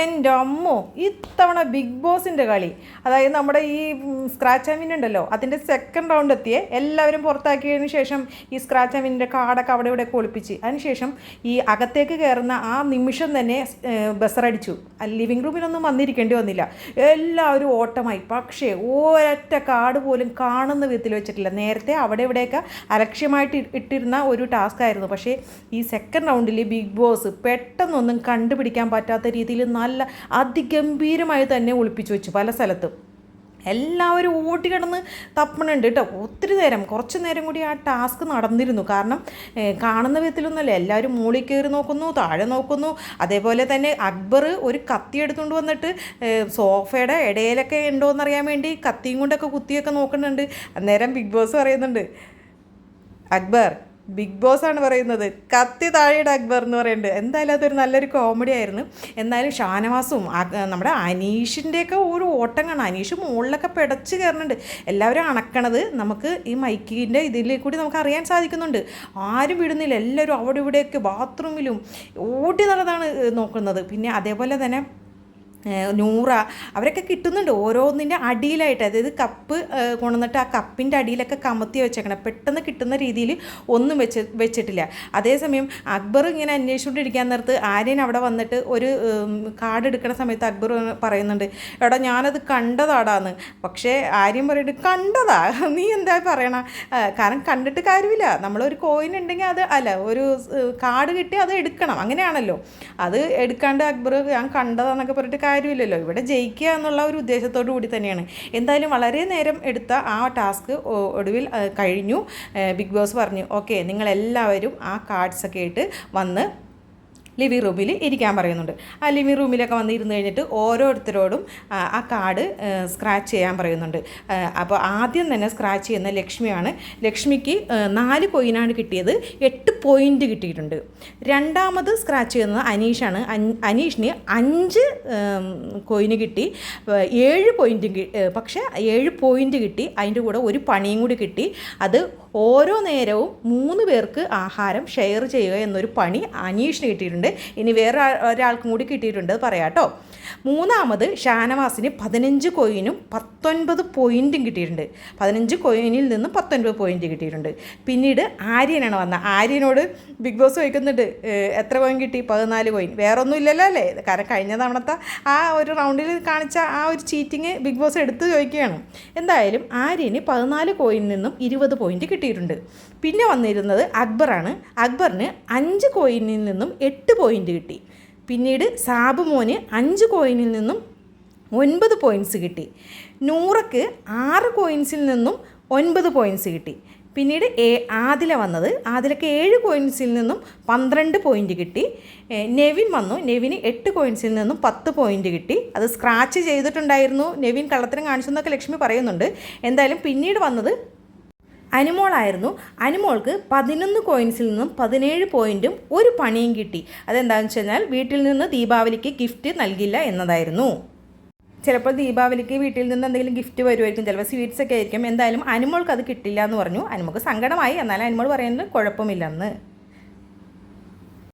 എന്റെ അമ്മോ ഇത്തവണ ബിഗ് ബോസിന്റെ കളി. അതായത് നമ്മുടെ ഈ സ്ക്രാച്ച് ആൻഡ് ഉണ്ടല്ലോ അതിന്റെ സെക്കൻഡ് റൗണ്ട് എത്തിയേ എല്ലാവരും പുറത്താക്കിയതിന് ശേഷം ഈ സ്ക്രാച്ച് ആൻഡ് കാർഡൊക്കെ അവിടെ ഇവിടെ ഒളിപ്പിച്ച് അതിനുശേഷം ഈ അകത്തേക്ക് കയറുന്ന ആ നിമിഷം തന്നെ ബസറടിച്ചു ലിവിങ് റൂമിലൊന്നും വന്നിരിക്കേണ്ടി വന്നില്ല. എല്ലാവരും ഓട്ടമായി. പക്ഷേ ഒരൊറ്റ കാർഡ് പോലും കാണുന്ന വിധത്തിൽ വെച്ചിട്ടില്ല. നേരത്തെ അവിടെ ഇവിടെയൊക്കെ അലക്ഷ്യമായിട്ട് ഇട്ടിരുന്ന ഒരു ടാസ്ക് ആയിരുന്നു. പക്ഷേ ഈ സെക്കൻഡ് റൗണ്ടിൽ ബിഗ് ബോസ് പെട്ടെന്നൊന്നും കണ്ടുപിടിക്കാൻ പറ്റാത്ത രീതിയിൽ നല്ല അതിഗംഭീരമായി തന്നെ ഒളിപ്പിച്ചു വെച്ചു പല സ്ഥലത്തും. എല്ലാവരും ഓടി കിടന്ന് തപ്പണുണ്ട് കേട്ടോ. ഒത്തിരി നേരം കുറച്ച് നേരം കൂടി ആ ടാസ്ക് നടന്നിരുന്നു. കാരണം കാണുന്ന വിധത്തിലൊന്നുമല്ല. എല്ലാവരും മുകളിൽ കയറി നോക്കുന്നു താഴെ നോക്കുന്നു. അതേപോലെ തന്നെ അക്ബർ ഒരു കത്തി എടുത്തുകൊണ്ട് വന്നിട്ട് സോഫയുടെ ഇടയിലൊക്കെ ഉണ്ടോ എന്നറിയാൻ വേണ്ടി കത്തിയും കൊണ്ടൊക്കെ കുത്തിയൊക്കെ നോക്കുന്നുണ്ട്. അന്നേരം ബിഗ് ബോസ് പറയുന്നുണ്ട് അക്ബർ ബിഗ് ബോസ് ആണ് പറയുന്നത്. കത്തി താഴെയുടെ അക്ബർ എന്ന് പറയുന്നുണ്ട് എന്തായാലും അതൊരു നല്ലൊരു കോമഡി ആയിരുന്നു. എന്നാലും ഷാനവാസും നമ്മുടെ അനീഷിന്റെയൊക്കെ ഒരു ഓട്ടം കാണാം. അനീഷ് മുകളിലൊക്കെ പിടച്ച് കയറുന്നുണ്ട് എല്ലാവരും അണക്കണത് നമുക്ക് ഈ മൈക്കിന്റെ ഇതിൽ കൂടി നമുക്ക് അറിയാൻ സാധിക്കുന്നുണ്ട്. ആരും വിടുന്നില്ല. എല്ലാവരും അവിടെ ഇവിടെയൊക്കെ ബാത്റൂമിലും ഓടി നടന്നാണ് നോക്കുന്നത്. പിന്നെ അതേപോലെ തന്നെ നൂറ അവരൊക്കെ കിട്ടുന്നുണ്ട് ഓരോന്നിന്റെ അടിയിലായിട്ട്. അതായത് കപ്പ് കൊണ്ടുവന്നിട്ട് ആ കപ്പിന്റെ അടിയിലൊക്കെ കമത്തി വെച്ചേക്കണം. പെട്ടെന്ന് കിട്ടുന്ന രീതിയിൽ ഒന്നും വെച്ച് വെച്ചിട്ടില്ല. അതേസമയം അക്ബർ ഇങ്ങനെ അന്വേഷിച്ചുകൊണ്ടിരിക്കാൻ നേരത്ത് ആര്യൻ അവിടെ വന്നിട്ട് ഒരു കാർഡ് എടുക്കുന്ന സമയത്ത് അക്ബർ പറയുന്നുണ്ട് എടാ ഞാനത് കണ്ടതാടാന്ന്. പക്ഷേ ആര്യൻ പറയുന്നുണ്ട് കണ്ടതാ? നീ എന്താ പറയണ? കാരണം കണ്ടിട്ട് കാര്യമില്ല. നമ്മളൊരു കോയിൻ ഉണ്ടെങ്കിൽ അത് അല്ല ഒരു കാർഡ് കിട്ടി അത് എടുക്കണം. അങ്ങനെയാണല്ലോ. അത് എടുക്കാണ്ട് അക്ബർ ഞാൻ കണ്ടതാന്നൊക്കെ പറഞ്ഞിട്ട് കാര്യമില്ലല്ലോ. ഇവിടെ ജയിക്കുക എന്നുള്ള ഒരു ഉദ്ദേശത്തോടു കൂടി തന്നെയാണ്. എന്തായാലും വളരെ നേരം എടുത്ത ആ ടാസ്ക് ഒടുവിൽ കഴിഞ്ഞു. ബിഗ് ബോസ് പറഞ്ഞു ഓക്കെ നിങ്ങളെല്ലാവരും ആ കാർഡ്സൊക്കെ ആയിട്ട് വന്ന് ലിവിങ് റൂമിൽ ഇരിക്കാൻ പറയുന്നുണ്ട്. ആ ലിവിങ് റൂമിലൊക്കെ വന്ന് ഇരുന്ന് കഴിഞ്ഞിട്ട് ഓരോരുത്തരോടും ആ, കാർഡ് സ്ക്രാച്ച് ചെയ്യാൻ പറയുന്നുണ്ട്. അപ്പോൾ ആദ്യം തന്നെ സ്ക്രാച്ച് ചെയ്യുന്ന ലക്ഷ്മിയാണ്. ലക്ഷ്മിക്ക് നാല് കോയിനാണ് കിട്ടിയത്. എട്ട് പോയിന്റ് കിട്ടിയിട്ടുണ്ട്. രണ്ടാമത് സ്ക്രാച്ച് ചെയ്യുന്നത് അനീഷാണ്. അനീഷിന് അഞ്ച് കോയിന് കിട്ടി. ഏഴ് പോയിന്റ് പക്ഷേ ഏഴ് പോയിന്റ് കിട്ടി. അതിന്റെ കൂടെ ഒരു പണിയും കൂടി കിട്ടി. അത് ഓരോ നേരവും മൂന്ന് പേർക്ക് ആഹാരം ഷെയർ ചെയ്യുക എന്നൊരു പണി അനീഷിന് കിട്ടിയിട്ടുണ്ട്. ഇനി വേറെ ഒരാൾക്കും കൂടി കിട്ടിയിട്ടുണ്ട്. പറയാം കേട്ടോ. മൂന്നാമത് ഷാനവാസിന് പതിനഞ്ച് കോയിനും പത്തൊൻപത് പോയിന്റും കിട്ടിയിട്ടുണ്ട്. പതിനഞ്ച് കോയിനിൽ നിന്ന് പത്തൊൻപത് പോയിന്റ് കിട്ടിയിട്ടുണ്ട്. പിന്നീട് ആര്യനാണ് വന്നത്. ആര്യനോട് ബിഗ് ബോസ് ചോദിക്കുന്നുണ്ട് എത്ര കോയിൻ കിട്ടി? പതിനാല് കോയിൻ. വേറൊന്നും ഇല്ലല്ലോ അല്ലേ? കാരണം കഴിഞ്ഞ തവണത്തെ ആ ഒരു റൗണ്ടിൽ കാണിച്ച ആ ഒരു ചീറ്റിങ് ബിഗ് ബോസ് എടുത്ത് ചോദിക്കുകയാണ്. എന്തായാലും ആര്യന് പതിനാല് കോയിനിൽ നിന്നും ഇരുപത് പോയിന്റ് കിട്ടിയിട്ടുണ്ട്. പിന്നെ വന്നിരുന്നത് അക്ബറാണ്. അക്ബറിന് അഞ്ച് കോയിനിൽ നിന്നും എട്ട് പോയിന്റ് കിട്ടി. പിന്നീട് സാബു മോന് അഞ്ച് കോയിനിൽ നിന്നും ഒൻപത് പോയിന്റ്സ് കിട്ടി. നൂറക്ക് ആറ് കോയിൻസിൽ നിന്നും ഒൻപത് പോയിന്റ്സ് കിട്ടി. പിന്നീട് ഏ ആദില വന്നത്. ആദിലക്ക് ഏഴ് കോയിൻസിൽ നിന്നും പന്ത്രണ്ട് പോയിന്റ് കിട്ടി. നെവിൻ വന്നു. നെവിന് എട്ട് കോയിൻസിൽ നിന്നും പത്ത് പോയിന്റ് കിട്ടി. അത് സ്ക്രാച്ച് ചെയ്തിട്ടുണ്ടായിരുന്നു. നെവിൻ കള്ളത്തരം കാണിച്ചു എന്നൊക്കെ ലക്ഷ്മി പറയുന്നുണ്ട്. എന്തായാലും പിന്നീട് വന്നത് അനുമോളായിരുന്നു. അനുമോൾക്ക് പതിനൊന്ന് കോയിൻസിൽ നിന്നും പതിനേഴ് പോയിന്റും ഒരു പണിയും കിട്ടി. അതെന്താണെന്ന് വെച്ച് കഴിഞ്ഞാൽ വീട്ടിൽ നിന്ന് ദീപാവലിക്ക് ഗിഫ്റ്റ് നൽകില്ല എന്നതായിരുന്നു. ചിലപ്പോൾ ദീപാവലിക്ക് വീട്ടിൽ നിന്ന് എന്തെങ്കിലും ഗിഫ്റ്റ് വരുമായിരിക്കും. ചിലപ്പോൾ സ്വീറ്റ്സ് ഒക്കെ ആയിരിക്കും. എന്തായാലും അനിമോൾക്ക് അത് കിട്ടില്ല എന്ന് പറഞ്ഞു. അനുമോൾക്ക് സങ്കടമായി. എന്നാലും അനിമോൾ പറയുന്നത് കുഴപ്പമില്ലെന്ന്.